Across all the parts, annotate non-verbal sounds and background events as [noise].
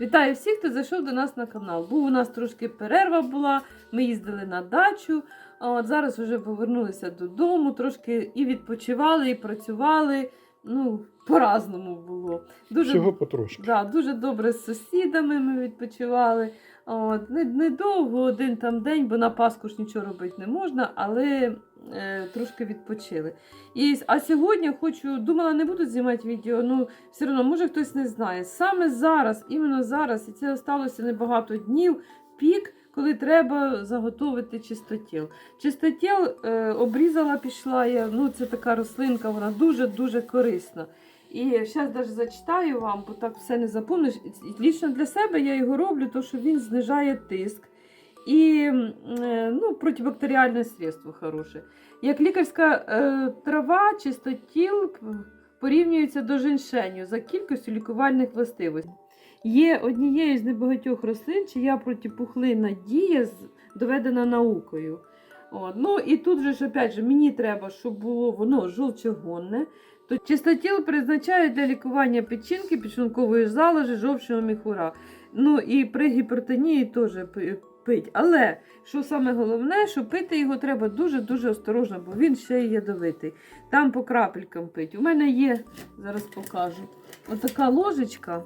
Вітаю всіх, хто зайшов до нас на канал. Був у нас трошки перерва була, ми їздили на дачу. а От зараз вже повернулися додому, трошки і відпочивали, і працювали. Ну, по-разному було. Дуже, Всього потрошки. да, дуже добре з сусідами ми відпочивали. От, не- недовго, один там день, бо на Пасху ж нічого робити не можна, але е, трошки відпочили. І, а сьогодні хочу, думала, не буду знімати відео, ну все одно, може хтось не знає. Саме зараз, іменно зараз, і це сталося небагато днів, пік, коли треба заготовити чистотіл. Чистотіл е, обрізала, пішла я. Ну, це така рослинка, вона дуже-дуже корисна. І зараз навіть зачитаю вам, бо так все не запомниш. Лічно для себе я його роблю, тому що він знижає тиск. І е, ну, протибактеріальне средство хороше. Як лікарська е, трава, чистотіл порівнюється до женьшеню за кількістю лікувальних властивостей. Є однією з небагатьох рослин, чия протипухлинна дія доведена наукою. От. Ну і тут же ж, опять же, мені треба, щоб було воно жовчогонне. То чистотіл призначають для лікування печінки, підшлункової залежі, жовчного міхура. Ну і при гіпертонії теж пить. Але що саме головне, що пити його треба дуже-дуже осторожно, бо він ще й ядовитий. Там по крапелькам пить. У мене є, зараз покажу, отака ложечка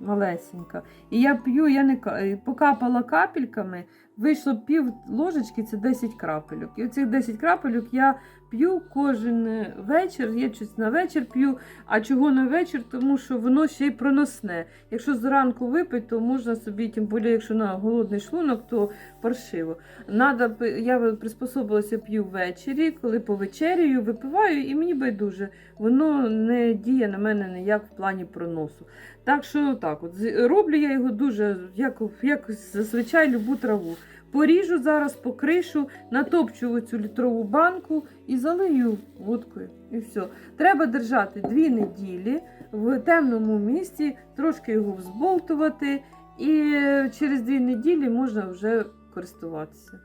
малесенька. І я п'ю, я не ка- покапала капельками, вийшло пів ложечки, це 10 крапельок. І оцих 10 крапельок я п'ю кожен е, вечір. Я щось на вечір п'ю. А чого на вечір? Тому що воно ще й проносне. Якщо зранку випити, то можна собі, тим більше, якщо на голодний шлунок, то паршиво. Надо, я приспособилася п'ю ввечері, коли повечерюю, випиваю, і мені байдуже. Воно не діє на мене ніяк в плані проносу. Так що так, от роблю я його дуже, як, як зазвичай любу траву. Поріжу зараз, покришу, натопчу цю літрову банку і залию водкою. І все. Треба держати дві неділі в темному місці, трошки його взболтувати, і через дві неділі можна вже користуватися.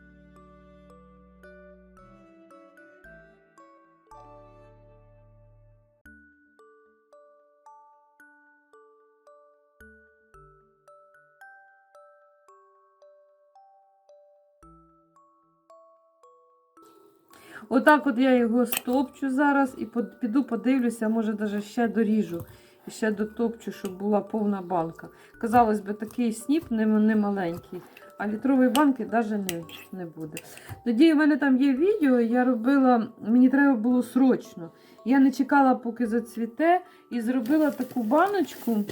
Отак от я його стопчу зараз і піду подивлюся, може навіть ще доріжу. І ще дотопчу, щоб була повна банка. Казалось би, такий сніп не, маленький, а літрової банки навіть не, не буде. Тоді в мене там є відео, я робила, мені треба було срочно. Я не чекала, поки зацвіте, і зробила таку баночку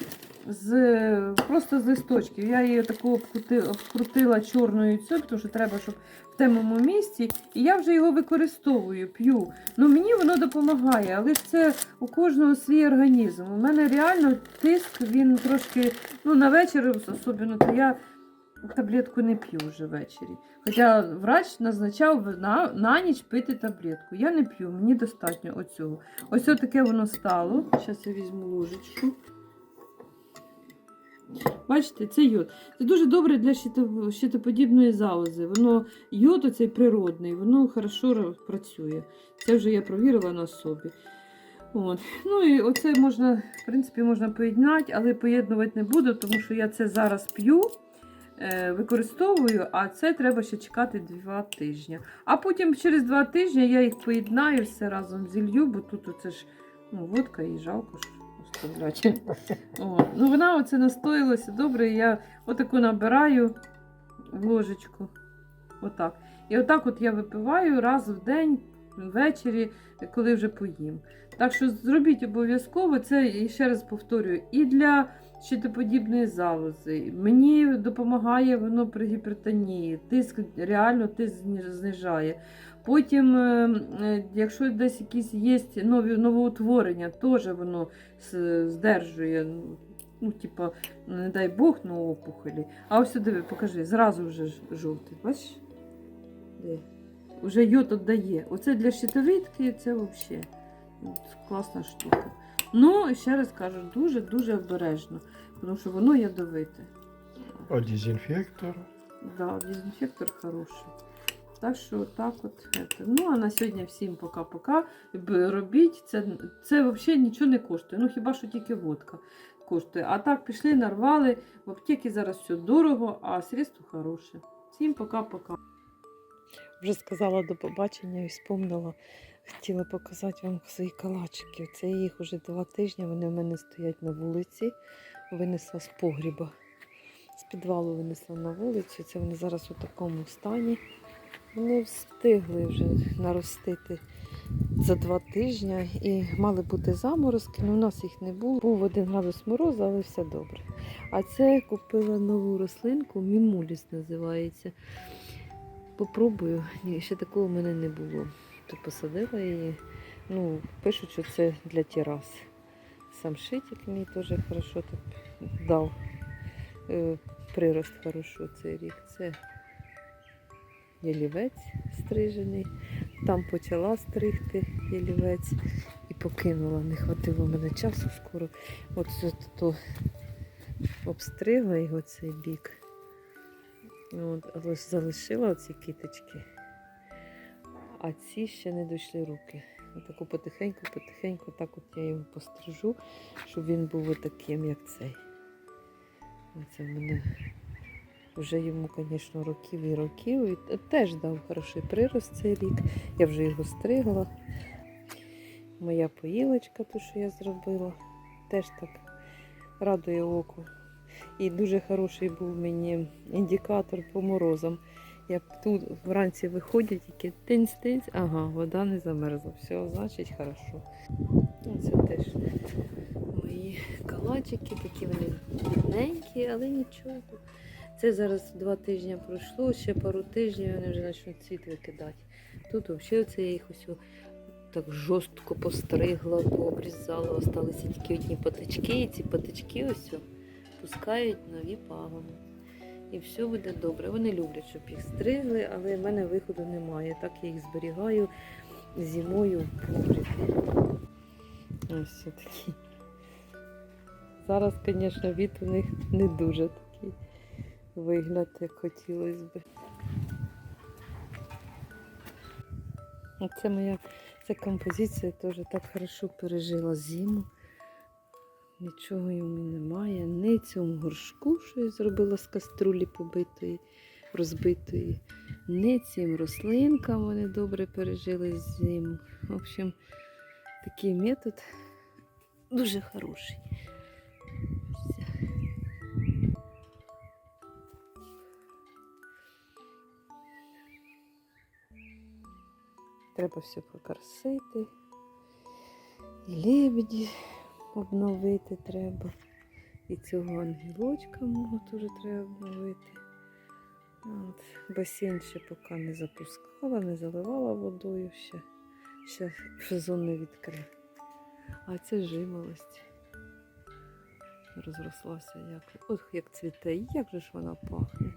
з, просто з листочків. Я її таку обкрути- обкрутила чорною цю, тому що треба, щоб в темному місці. І я вже його використовую, п'ю. Ну мені воно допомагає, але ж це у кожного свій організм. У мене реально тиск, він трошки, ну на вечір особливо, то я таблетку не п'ю вже ввечері. Хоча врач назначав на, на ніч пити таблетку. Я не п'ю, мені достатньо оцього. Ось таке воно стало. Зараз я візьму ложечку. Бачите, це йод. Це дуже добре для щитоподібної залози. Воно йод оцей природний, воно хорошо працює. Це вже я провірила на собі. От. Ну і оце можна, в принципі, можна поєднати, але поєднувати не буду, тому що я це зараз п'ю, використовую, а це треба ще чекати два тижні. А потім через два тижні я їх поєднаю все разом зілью, бо тут оце ж ну, водка і жалко ж. От. [laughs] Ну, вона оце настоїлася добре. Я отаку набираю в ложечку. Отак. І отак от я випиваю раз в день, ввечері, коли вже поїм. Так що зробіть обов'язково це, і ще раз повторюю, і для щитоподібної залози. Мені допомагає воно при гіпертонії. Тиск реально тиск знижає. Потім, е, е, якщо десь якісь є нові новоутворення, теж воно здержує. ну, Ну, типа, не дай Бог на опухолі. А ось диви, покажи, зразу вже жовтий. Бачиш? Де? Уже йод віддає. Оце для щитовидки, це взагалі класна штука. Ну, і ще раз кажу, дуже-дуже обережно, тому що воно ядовите. А дезінфектор. Да, дезінфектор хороший. Так що так от. Это. Ну, а на сьогодні всім пока-пока. Робіть. Це, це взагалі нічого не коштує. Ну хіба що тільки водка. коштує. А так пішли, нарвали. В аптеці зараз все дорого, а средство хороше. Всім пока-пока. Вже сказала до побачення і вспомнила. Хотіла показати вам свої калачики. Це їх уже два тижні. Вони в мене стоять на вулиці. Винесла з погріба. З підвалу винесла на вулицю. Це вони зараз у такому стані. Вони встигли вже наростити за два тижні і мали бути заморозки, але у нас їх не було. Був один градус морозу, але все добре. А це я купила нову рослинку, мімуліс називається. Попробую. Ні, ще такого в мене не було. То посадила її. Ну, пишуть, що це для терас. Сам шитик мій теж хорошо так дав. Е, прирост хорошо цей рік. Це ялівець стрижений. Там почала стригти ялівець і покинула. Не хватило мене часу скоро. От це то обстригла його цей бік. От, але залишила оці кіточки. А ці ще не дійшли руки. Отаку потихеньку, потихеньку, так от я його пострижу, щоб він був отаким, як цей. Оце в мене вже йому, звісно, років і років. І теж дав хороший прирост цей рік. Я вже його стригла. Моя поїлочка, то, що я зробила, теж так радує око. І дуже хороший був мені індикатор по морозам. Я тут вранці виходять, тільки тинць-тинць, ага, вода не замерзла. Все, значить, хорошо. Ну, Це теж мої калачики, такі вони бідненькі, але нічого. Це зараз два тижні пройшло, ще пару тижнів вони вже почнуть цвіт викидати. Тут взагалі це я їх ось так жорстко постригла, пообрізала, осталися тільки одні патички, і ці патички ось пускають нові пагони. І все буде добре. Вони люблять, щоб їх стригли, але в мене виходу немає. Так я їх зберігаю зимою в. Ось такі. Зараз, звісно, від у них не дуже такий вигляд, як хотілося б. Це моя ця композиція теж так хорошо пережила зиму. Нічого йому немає. Ні цьому горшку, що я зробила з каструлі побитої, розбитої, ні цим рослинкам вони добре пережили зиму. В общем, такий метод дуже хороший. Треба все покрасити. І лебеді обновити треба. І цього ангелочка мого теж треба обновити. От. Басейн ще поки не запускала, не заливала водою ще. Ще сезон не відкрив. А це жимолость. Розрослася як. Ох, як цвіте, як же ж вона пахне.